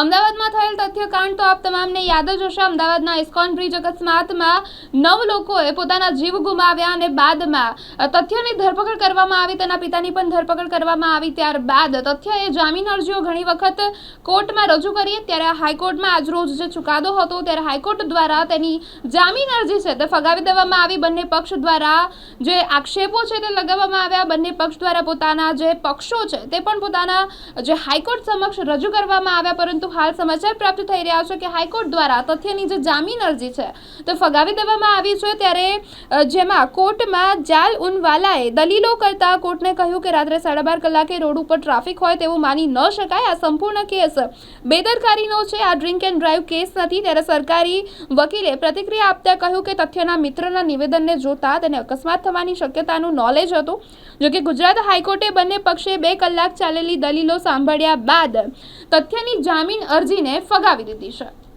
અમદાવાદમાં થયેલ તથ્યકાંડ તો આપ તમામને યાદ જ હશે. અમદાવાદના ઇસ્કોન બ્રિજ અકસ્માતમાં નવ લોકોએ પોતાના જીવ ગુમાવ્યા અને બાદમાં તથ્યની ધરપકડ કરવામાં આવી. તેના પિતાની પણ ધરપકડ કરવામાં આવી ત્યારબાદ તથ્યએ જામીન અરજીઓ ઘણી વખત કોર્ટમાં રજૂ કરી. ત્યારે હાઈકોર્ટમાં આજરોજ જે ચુકાદો હતો ત્યારે હાઈકોર્ટ દ્વારા તેની જામીન અરજી છે તે ફગાવી દેવામાં આવી. બંને પક્ષ દ્વારા જે આક્ષેપો છે તે લગાવવામાં આવ્યા. બંને પક્ષ દ્વારા પોતાના જે પક્ષો છે તે પણ પોતાના જે હાઈકોર્ટ સમક્ષ રજૂ કરવામાં આવ્યા. પરંતુ હાલ સમાચાર પ્રાપ્ત થઈ રહ્યા છે કે હાઈકોર્ટ દ્વારા તથ્યની જે જામીન અરજી છે તે ફગાવી દેવામાં આવી છે ત્યારે જેમાં કોર્ટમાં જાલ ઉનવાલાએ દલીલો કરતા કોર્ટને કહ્યું કે રાત્રે સાડા બાર કલાકે રોડ ઉપર ટ્રાફિક હોય તેવું માની ન શકાય. આ સંપૂર્ણ કેસ બેદરકારીનો છે. આ ડ્રિંક એન્ડ ડ્રાઈવ કેસ નથી. ત્યારે સરકારી વકીલે પ્રતિક્રિયા આપતા કહ્યું કે તથ્યના મિત્રના નિવેદનને જોતા તેને અકસ્માત થવાની શક્યતાનું નોલેજ હતું. જોકે ગુજરાત હાઈકોર્ટે બંને પક્ષે બે કલાક ચાલેલી દલીલો સાંભળ્યા બાદ તથ્યની જામીન અરજીને ફગાવી દીધી છે.